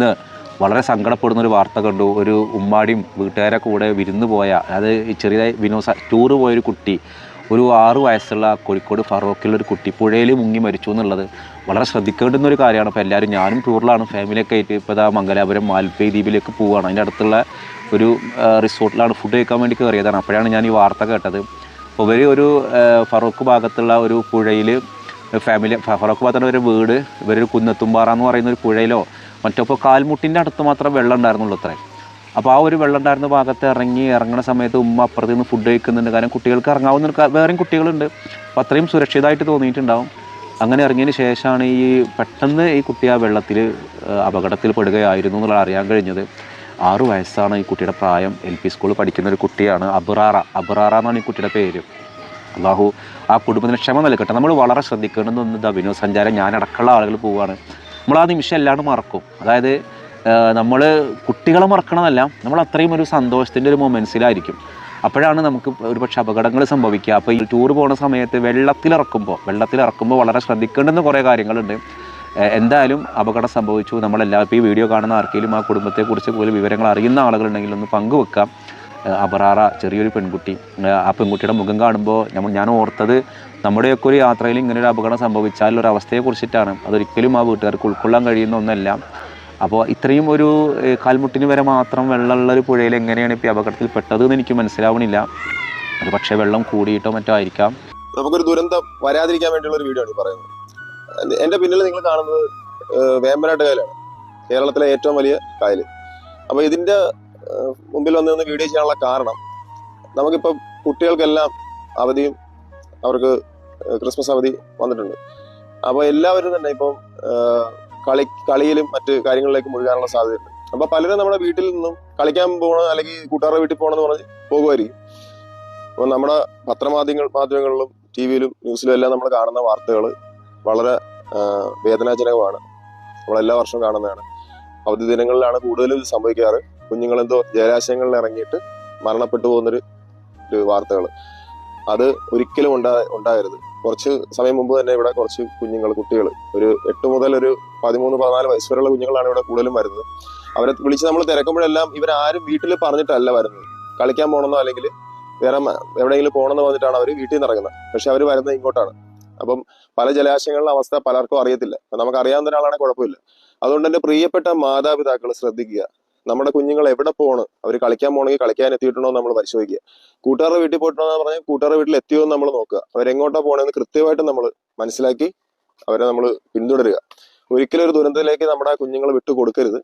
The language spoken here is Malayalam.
ഇന്ന് വളരെ സങ്കടപ്പെടുന്ന ഒരു വാർത്ത കണ്ടു. ഒരു ഉമ്മാടിയും വീട്ടുകാരെ കൂടെ വിരുന്ന് പോയ അത് ചെറിയതായി വിനോദ ടൂറ് പോയൊരു കുട്ടി ഒരു ആറു വയസ്സുള്ള കോഴിക്കോട് ഫറോക്കിലുള്ള ഒരു കുട്ടി പുഴയിൽ മുങ്ങി മരിച്ചു എന്നുള്ളത് വളരെ ശ്രദ്ധിക്കേണ്ടുന്ന ഒരു കാര്യമാണ്. അപ്പോൾ എല്ലാവരും ഞാനും ടൂറിലാണ് ഫാമിലിയൊക്കെ ആയിട്ട് ഇപ്പോൾ ഇതാ മംഗലാപുരം മാൽപ്പേ ദ്വീപിലേക്ക് പോവുകയാണ് അതിന്റെ അടുത്തുള്ള ഒരു റിസോർട്ടിലാണ് ഫുഡ് കഴിക്കാൻ വേണ്ടി കയറിയതാണ്. അപ്പോഴാണ് ഞാൻ ഈ വാർത്ത കേട്ടത്. അപ്പോൾ ഇവർ ഒരു ഫറോക്ക് ഭാഗത്തുള്ള ഒരു പുഴയിൽ ഫാമിലി ഫറോക്ക് ഭാഗത്തുള്ള ഒരു വീട് ഇവരൊരു കുന്നത്തുംപാറ എന്ന് പറയുന്ന ഒരു പുഴയിലോ മറ്റോ ഇപ്പോൾ കാൽമുട്ടിന്റെ അടുത്ത് മാത്രം വെള്ളം ഉണ്ടായിരുന്നുള്ളൂ അത്രേ. അപ്പോൾ ആ ഒരു വെള്ളം ഉണ്ടായിരുന്ന ഭാഗത്ത് ഇറങ്ങി ഇറങ്ങുന്ന സമയത്ത് ഉമ്മ അപ്പുറത്ത് നിന്ന് ഫുഡ് കഴിക്കുന്നുണ്ട്. കാരണം കുട്ടികൾക്ക് ഇറങ്ങാവുന്ന വേറെയും കുട്ടികളുണ്ട്. അപ്പോൾ അത്രയും സുരക്ഷിതമായിട്ട് തോന്നിയിട്ടുണ്ടാവും. അങ്ങനെ ഇറങ്ങിയതിന് ശേഷമാണ് ഈ പെട്ടെന്ന് ഈ കുട്ടി ആ വെള്ളത്തിൽ അപകടത്തിൽ പെടുകയായിരുന്നു എന്നുള്ളത് അറിയാൻ കഴിഞ്ഞത്. ആറ് വയസ്സാണ് ഈ കുട്ടിയുടെ പ്രായം. എൽ പി സ്കൂളിൽ പഠിക്കുന്ന ഒരു കുട്ടിയാണ് അബറാറ. അബറാറ എന്നാണ് ഈ കുട്ടിയുടെ പേര്. അള്ളാഹു ആ കുടുംബത്തിന് ക്ഷമ നൽകട്ടെ. നമ്മൾ വളരെ ശ്രദ്ധിക്കേണ്ടതൊന്നും വിനോദസഞ്ചാരം. ഞാനടക്കമുള്ള ആളുകൾ പോവുകയാണ്. നമ്മൾ ആ നിമിഷം എല്ലാവരും മറക്കും. അതായത് നമ്മൾ കുട്ടികളെ മറക്കണമെന്നല്ല നമ്മൾ അത്രയും ഒരു സന്തോഷത്തിന്റെ ഒരു മൊമെൻസിലായിരിക്കും അപ്പോഴാണ് നമുക്ക് ഒരുപക്ഷെ അപകടങ്ങൾ സംഭവിക്കുക. അപ്പോൾ ഈ ടൂർ പോകുന്ന സമയത്ത് വെള്ളത്തിലിറക്കുമ്പോൾ വെള്ളത്തിലിറക്കുമ്പോൾ വളരെ ശ്രദ്ധിക്കേണ്ടുന്ന കുറേ കാര്യങ്ങളുണ്ട്. എന്തായാലും അപകടം സംഭവിച്ചു. നമ്മളെല്ലാവരും ഇപ്പോൾ ഈ വീഡിയോ കാണുന്ന ആർക്കെങ്കിലും ആ കുടുംബത്തെക്കുറിച്ച് കൂടുതൽ വിവരങ്ങൾ അറിയുന്ന ആളുകളുണ്ടെങ്കിൽ ഒന്ന് പങ്കുവെക്കാം. അബറാറ ചെറിയൊരു പെൺകുട്ടി. ആ പെൺകുട്ടിയുടെ മുഖം കാണുമ്പോൾ നമ്മൾ ഞാൻ ഓർത്തത് നമ്മുടെയൊക്കെ ഒരു യാത്രയിൽ ഇങ്ങനെ ഒരു അപകടം സംഭവിച്ചാൽ ഒരു അവസ്ഥയെ കുറിച്ചിട്ടാണ് അതൊരിക്കലും ആ വീട്ടുകാർക്ക് ഉൾക്കൊള്ളാൻ കഴിയുന്ന ഒന്നല്ല. അപ്പോൾ ഇത്രയും ഒരു കാൽമുട്ടിന് വരെ മാത്രം വെള്ളമുള്ള ഒരു പുഴയിൽ എങ്ങനെയാണ് ഇപ്പോൾ അപകടത്തിൽ പെട്ടതെന്ന് എനിക്ക് മനസ്സിലാവണില്ല. ഒരു പക്ഷേ വെള്ളം കൂടിയിട്ടോ മറ്റോ ആയിരിക്കാം. നമുക്കൊരു ദുരന്തം വരാതിരിക്കാൻ വേണ്ടിയുള്ള ഒരു വീഡിയോ ആണ് പറയുന്നത്. എന്റെ പിന്നിൽ നിങ്ങൾ കാണുന്നത് വേമ്പനാട്ട് കായലാണ്. കേരളത്തിലെ ഏറ്റവും വലിയ കായൽ. അപ്പോൾ ഇതിന്റെ മുമ്പിൽ വന്ന് വീഡിയോ ചെയ്യാനുള്ള കാരണം നമുക്കിപ്പോൾ കുട്ടികൾക്കെല്ലാം അവധിയും അവർക്ക് ക്രിസ്മസ് അവധി വന്നിട്ടുണ്ട്. അപ്പൊ എല്ലാവരും തന്നെ ഇപ്പം കളി കളിയിലും മറ്റ് കാര്യങ്ങളിലേക്ക് മുഴുകാനുള്ള സാധ്യതയുണ്ട്. അപ്പൊ പലരും നമ്മുടെ വീട്ടിൽ നിന്നും കളിക്കാൻ പോകണം അല്ലെങ്കിൽ കൂട്ടുകാരുടെ വീട്ടിൽ പോകണം എന്ന് പറഞ്ഞ് പോകുമായിരിക്കും. അപ്പൊ നമ്മുടെ പത്രമാധ്യമങ്ങൾ മാധ്യമങ്ങളിലും ടി വിയിലും ന്യൂസിലും എല്ലാം നമ്മൾ കാണുന്ന വാർത്തകൾ വളരെ വേദനാജനകമാണ്. നമ്മൾ എല്ലാ വർഷവും കാണുന്നതാണ്. അവധി ദിനങ്ങളിലാണ് കൂടുതലും ഇത് സംഭവിക്കാറ്. കുഞ്ഞുങ്ങളെന്തോ ജലാശയങ്ങളിൽ ഇറങ്ങിയിട്ട് മരണപ്പെട്ടു പോകുന്നൊരു ഒരു വാർത്തകൾ അത് ഒരിക്കലും ഉണ്ടാ ഉണ്ടാകരുത്. കുറച്ച് സമയം മുമ്പ് തന്നെ ഇവിടെ കുറച്ച് കുഞ്ഞുങ്ങൾ കുട്ടികൾ ഒരു എട്ട് മുതൽ ഒരു പതിമൂന്ന് പതിനാല് വയസ്സ് വരെയുള്ള കുഞ്ഞുങ്ങളാണ് ഇവിടെ കൂടുതലും വരുന്നത്. അവരെ വിളിച്ച് നമ്മൾ തിരക്കുമ്പോഴെല്ലാം ഇവരാരും വീട്ടിൽ പറഞ്ഞിട്ടല്ല വരുന്നത്. കളിക്കാൻ പോകണമെന്നോ അല്ലെങ്കിൽ വേറെ എവിടെയെങ്കിലും പോകണമെന്ന് പറഞ്ഞിട്ടാണ് അവർ വീട്ടിൽ നിന്ന് ഇറങ്ങുന്നത്. പക്ഷെ അവർ വരുന്നത് ഇങ്ങോട്ടാണ്. അപ്പം പല ജലാശയങ്ങളിലെ അവസ്ഥ പലർക്കും അറിയത്തില്ല. നമുക്ക് അറിയാവുന്ന ഒരാളാണെങ്കിൽ കുഴപ്പമില്ല. അതുകൊണ്ട് തന്നെ പ്രിയപ്പെട്ട മാതാപിതാക്കൾ ശ്രദ്ധിക്കുക. നമ്മുടെ കുഞ്ഞുങ്ങൾ എവിടെ പോകണം അവർ കളിക്കാൻ പോകണമെങ്കിൽ കളിക്കാൻ എത്തിയിട്ടുണ്ടോ എന്ന് നമ്മൾ പരിശോധിക്കുക. കൂട്ടുകാരുടെ വീട്ടിൽ പോയിട്ടുണ്ടോ എന്ന് പറഞ്ഞാൽ കൂട്ടുകാരുടെ വീട്ടിൽ എത്തിയോ എന്ന് നമ്മൾ നോക്കുക. അവരെങ്ങോട്ടാ പോകണമെന്ന് കൃത്യമായിട്ട് നമ്മൾ മനസ്സിലാക്കി അവരെ നമ്മൾ പിന്തുടരുക. ഒരിക്കലും ഒരു ദുരന്തത്തിലേക്ക് നമ്മുടെ കുഞ്ഞുങ്ങൾ വിട്ടു കൊടുക്കരുത്